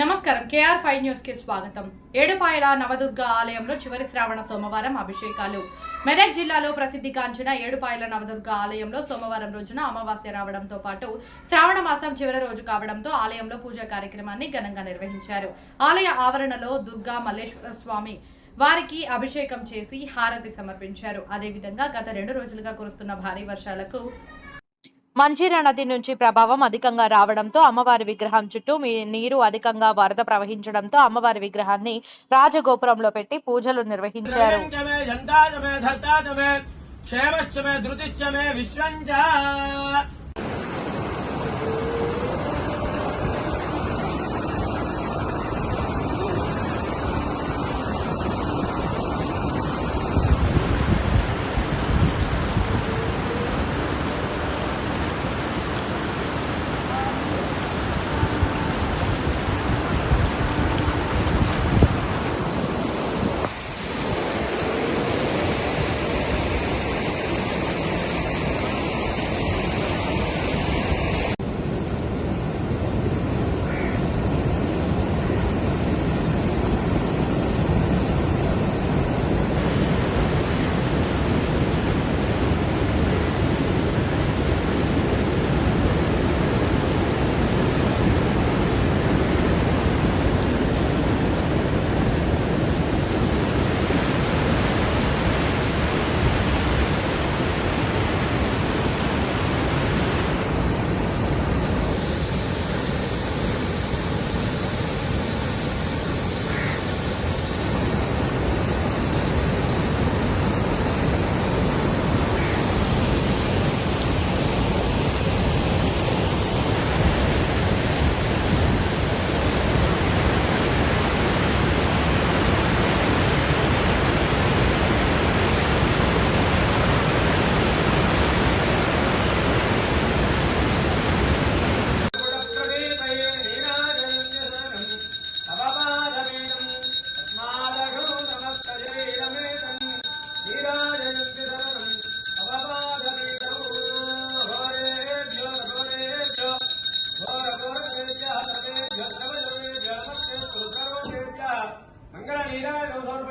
నమస్కారం. KR five న్యూస్కి స్వాగతం. ఏడుపాయల నవదుర్గ ఆలయంలో చివరి శ్రావణ సోమవారం అభిషేకాలు. మెదక్ జిల్లాలో ప్రసిద్ధిగాంచిన ఏడుపాయల నవదుర్గ ఆలయంలో సోమవారం రోజున అమావాస్య రావడంతో పాటు శ్రావణ మాసం చివరి రోజు కావడంతో ఆలయంలో పూజా కార్యక్రమాన్ని ఘనంగా నిర్వహించారు. ఆలయ ఆవరణలో దుర్గా మల్లేశ్వర స్వామి వారికి అభిషేకం చేసి హారతి సమర్పించారు. అదేవిధంగా గత రెండు రోజులుగా కురుస్తున్న భారీ వర్షాలకు మంజీరా నది నుంచి ప్రభావం అధికంగా రావడంతో అమ్మవారి విగ్రహం చుట్టూ నీరు అధికంగా వరద ప్రవహించడంతో అమ్మవారి విగ్రహాన్ని రాజగోపురంలో పెట్టి పూజలు నిర్వహించారు. క్షేమశ్చమే ధృతిశ్చమే విశ్వంచ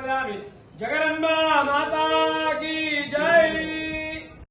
ప్రణామి జగదంబా మాతా